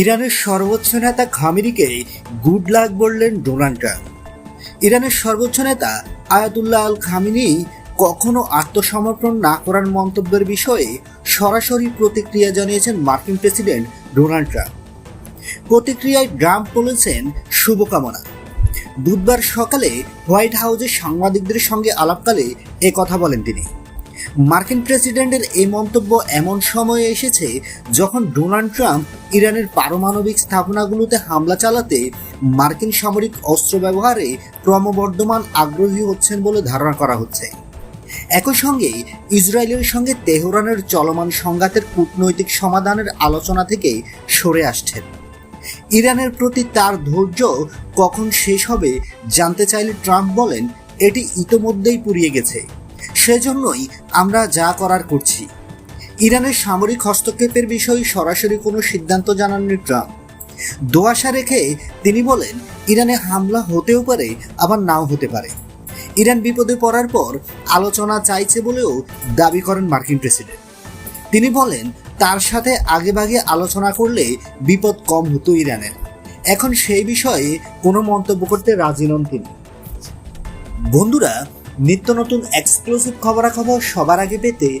ইরানের সর্বোচ্চ নেতা খামিরিকে গুড লাক বললেন ডোনাল্ড ট্রাম্প। ইরানের সর্বোচ্চ নেতা আয়াতুল্লাহ আল খামিনি কখনো আত্মসমর্পণ না করার মন্তব্যের বিষয়ে সরাসরি প্রতিক্রিয়া জানিয়েছেন মার্কিন প্রেসিডেন্ট ডোনাল্ড ট্রাম্প। প্রতিক্রিয়ায় ট্রাম্প বলেছেন, শুভকামনা। বুধবার সকালে হোয়াইট হাউসে সাংবাদিকদের সঙ্গে আলাপকালে এ কথা বলেন তিনি। মার্কিন প্রেসিডেন্টের এই মন্তব্য এমন সময়ে এসেছে যখন ডোনাল্ড ট্রাম্প ইরানের পারমাণবিক স্থাপনাগুলোতে হামলা চালাতে মার্কিন সামরিক অস্ত্র ব্যবহারে ক্রমবর্ধমান আগ্রহী হচ্ছেন বলে ধারণা করা হচ্ছে। একই সঙ্গে ইসরায়েলের সঙ্গে তেহরানের চলমান সংঘাতের কূটনৈতিক সমাধানের আলোচনা থেকে সরে আসছেন। ইরানের প্রতি তার ধৈর্য কখন শেষ হবে জানতে চাইলে ট্রাম্প বলেন, এটি ইতোমধ্যেই পুড়িয়ে গেছে। সেজন্যই আমরা যা করার করছি। ইরানের সামরিক হস্তক্ষেপের বিষয়ে সরাসরি কোনো সিদ্ধান্ত জানাননি ট্রাম্প। দোয়াশা রেখে তিনি বলেন, ইরানে হামলা হতেও পারে, আবার নাও হতে পারে। ইরান বিপদে পড়ার পর আলোচনা চাইছে বলেও দাবি করেন মার্কিন প্রেসিডেন্ট। তিনি বলেন, তার সাথে আগেভাগে আলোচনা করলে বিপদ কম হতো ইরানের। এখন সেই বিষয়ে কোনো মন্তব্য করতে রাজি নন তিনি। বন্ধুরা, নিত্য নতুন এক্সক্লুসিভ খবরাখবর সবার আগে পেতে